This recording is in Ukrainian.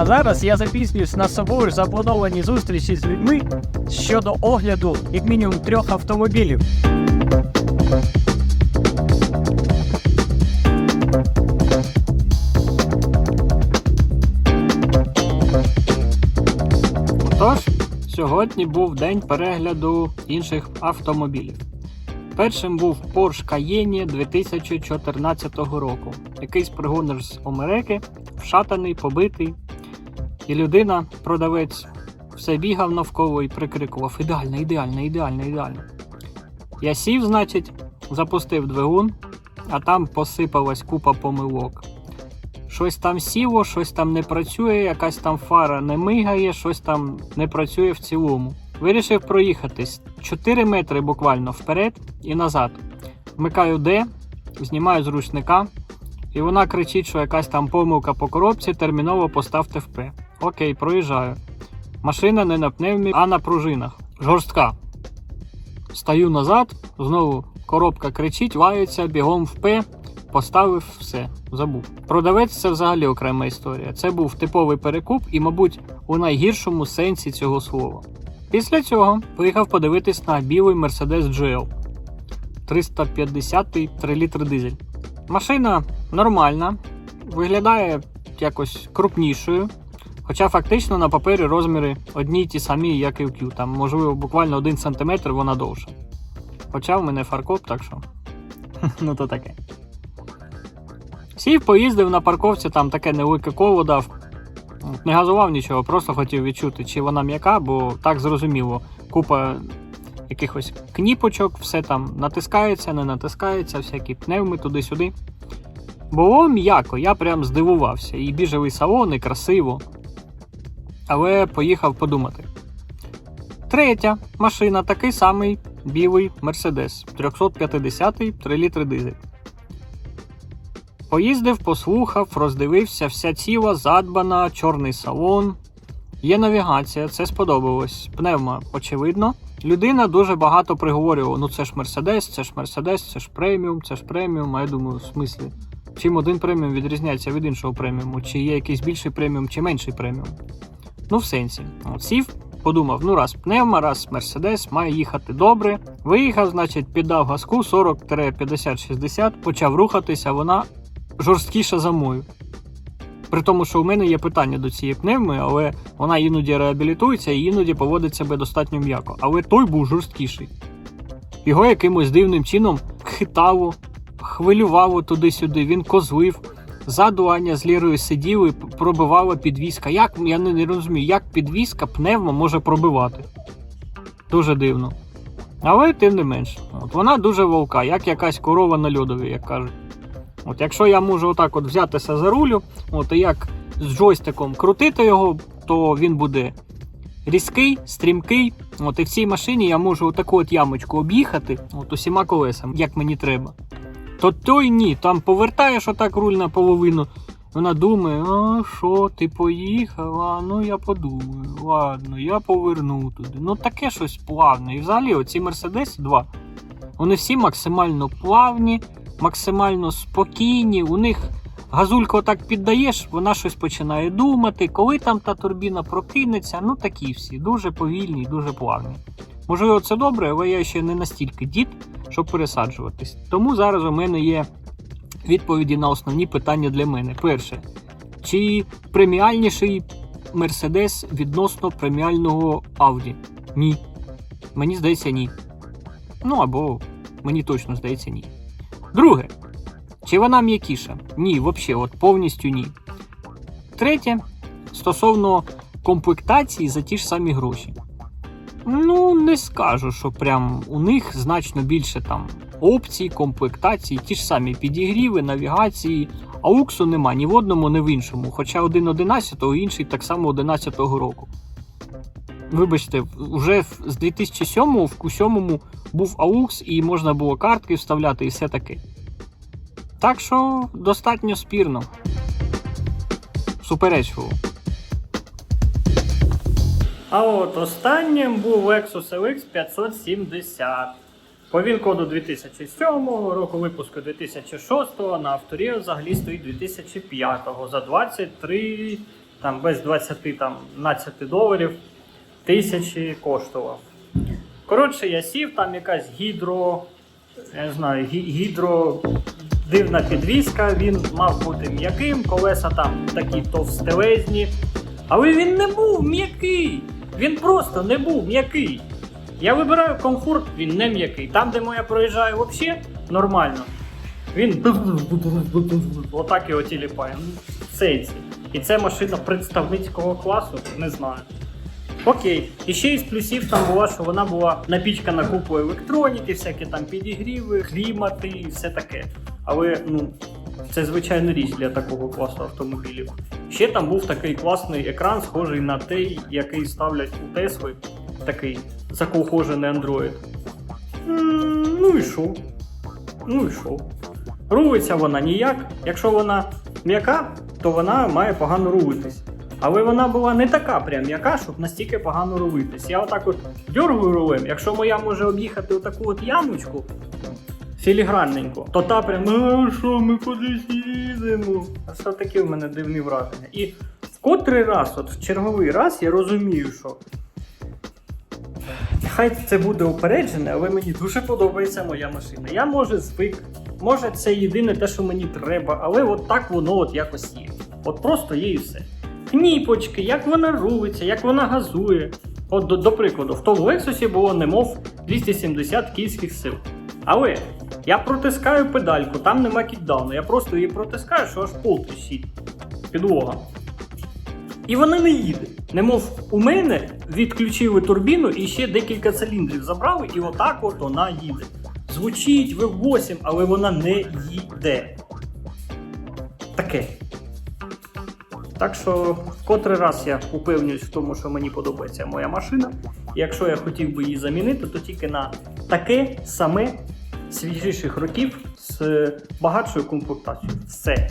А зараз я запізнююсь на собою заплановані зустрічі з людьми щодо огляду як мінімум трьох автомобілів. Тож, сьогодні був день перегляду інших автомобілів. Першим був Porsche Cayenne 2014 року. Якийсь пригонер з Америки, вшатаний, побитий. І людина, продавець, все бігав навколо і прикрикував: ідеально, ідеально, ідеально, ідеально. Я сів, значить, запустив двигун, а там посипалась купа помилок. Щось там сіло, щось там не працює, якась там фара не мигає, щось там не працює в цілому. Вирішив проїхатись 4 метри буквально вперед і назад. Вмикаю D, знімаю з ручника, і вона кричить, що якась там помилка по коробці, терміново поставте в П. Окей, проїжджаю. Машина не на пневмі, а на пружинах. Жорстка. Стаю назад, знову коробка кричить, лається, бігом в П, поставив все, забув. Продавець це взагалі окрема історія. Це був типовий перекуп і, мабуть, у найгіршому сенсі цього слова. Після цього поїхав подивитись на білий Mercedes GL 350 3 літри дизель. Машина нормальна, виглядає якось крупнішою. Хоча фактично на папері розміри одні й ті самі, як і в Q. Там, можливо, буквально 1 см вона довша. Хоча в мене фаркоп, так що. ну то таке. Сів, поїздив на парковці, там таке невелике коло дав. Не газував нічого, просто хотів відчути, чи вона м'яка, бо так зрозуміло. Купа якихось кніпочок, все там натискається, не натискається, всякі пневми туди-сюди. Було м'яко, я прям здивувався. І біжевий салон, і красиво. Але поїхав подумати. Третя машина такий самий білий Mercedes 350 3 літри дизель. Поїздив, послухав, роздивився, вся ціла, задбана, чорний салон. Є навігація, це сподобалось. Пневма, очевидно. Людина дуже багато приговорювала: ну це ж Мерседес, це ж Мерседес, це ж преміум, це ж преміум. А я думаю, в смислі, чим один преміум відрізняється від іншого преміуму, чи є якийсь більший преміум, чи менший преміум. Ну, в сенсі. От сів, подумав: ну раз пневма, раз Мерседес, має їхати добре. Виїхав, значить, піддав газку 40-50-60, почав рухатися, вона жорсткіша за мою. При тому, що у мене є питання до цієї пневми, але вона іноді реабілітується і іноді поводить себе достатньо м'яко. Але той був жорсткіший. Його якимось дивним чином хитало, хвилювало туди-сюди, він козлив. Ззаду Аня з Лірою сиділи, пробивала підвіска. Як я не, не розумію, як підвіска пневма може пробивати? Дуже дивно. Але тим не менш, от вона дуже волка, як якась корова на льодові, як кажуть. От якщо я можу отак от взятися за рулю, от і як з джойстиком крутити його, то він буде різкий, стрімкий. От і в цій машині я можу отаку от ямочку об'їхати, от усіма колесами, як мені треба. То той ні, там повертаєш отак руль наполовину. Вона думає, а що, ти поїхав? А ну я подумаю, ладно, я поверну туди. Ну таке щось плавне. І взагалі оці Мерседеси 2, вони всі максимально плавні, максимально спокійні. У них газульку отак піддаєш, вона щось починає думати, коли там та турбіна прокинеться. Ну такі всі, дуже повільні, дуже плавні. Можливо, це добре, але я ще не настільки дід, щоб пересаджуватись. Тому зараз у мене є відповіді на основні питання для мене. Перше, чи преміальніший Mercedes відносно преміального Audi? Ні. Мені здається, ні. Ну або мені точно здається, ні. Друге, чи вона м'якіша? Ні, взагалі, от повністю ні. Третє, стосовно комплектації за ті ж самі гроші. Ну, не скажу, що прям у них значно більше там опцій, комплектацій, ті ж самі підігріви, навігації. Ауксу нема ні в одному, ні в іншому. Хоча один 11-го, інший так само 11-го року. Вибачте, вже з 2007-го в Q7 був AUX і можна було картки вставляти і все таке. Так що достатньо спірно. Суперечливо. А от останнім був Lexus LX 570. По ВІН-коду 2007 року випуску 2006 на авторі взагалі стоїть 2005 за 23 там без 20 там, 12 доларів, тисячі коштував. Коротше, я сів, там якась гідро, я не знаю, гідро дивна підвіска, він мав бути м'яким, колеса там такі товстелезні. Але він не був м'який. Він просто не був м'який. Я вибираю комфорт, він не м'який. Там, де моя проїжджає взагалі нормально. Він отак його тіліпає. Сенсі. І це машина представницького класу, не знаю. Окей. І ще із плюсів там була, що вона була напічкана купою електроніки, всякі там підігріви, клімати і все таке. Але ну, це звичайна річ для такого класу автомобілів. Ще там був такий класний екран, схожий на той, який ставлять у Тесли, такий заколхожений Android. Ну і що? Ну і що? Рулиться вона ніяк. Якщо вона м'яка, то вона має погано рулитись. Але вона була не така прям м'яка, щоб настільки погано рулитись. Я отак от дергаю рулем, якщо моя може об'їхати отаку от ямочку філігранненько, то та прям, а що ми кудись їдемо? А що таке в мене дивні враження. І в котрий раз, от в черговий раз, я розумію, що Хай це буде упереджене, але мені дуже подобається моя машина. Я може звик, може це єдине те, що мені треба, але от так воно от якось є. От просто є і все. Кніпочки, як вона рулиться, як вона газує. От до, до прикладу, в тому Лексусі було немов 270 кінських сил. Але я протискаю педальку, там нема кікдауну, я просто її протискаю, що аж пол тріщить. Підлога. І вона не їде. Немов у мене відключили турбіну і ще декілька циліндрів забрали, і отак от вона їде. Звучить V8, але вона не їде. Таке. Так що в котрий раз я упевнююсь в тому, що мені подобається моя машина. І якщо я хотів би її замінити, то тільки на таке саме свіжіших років з багатшою комплектацією. Все.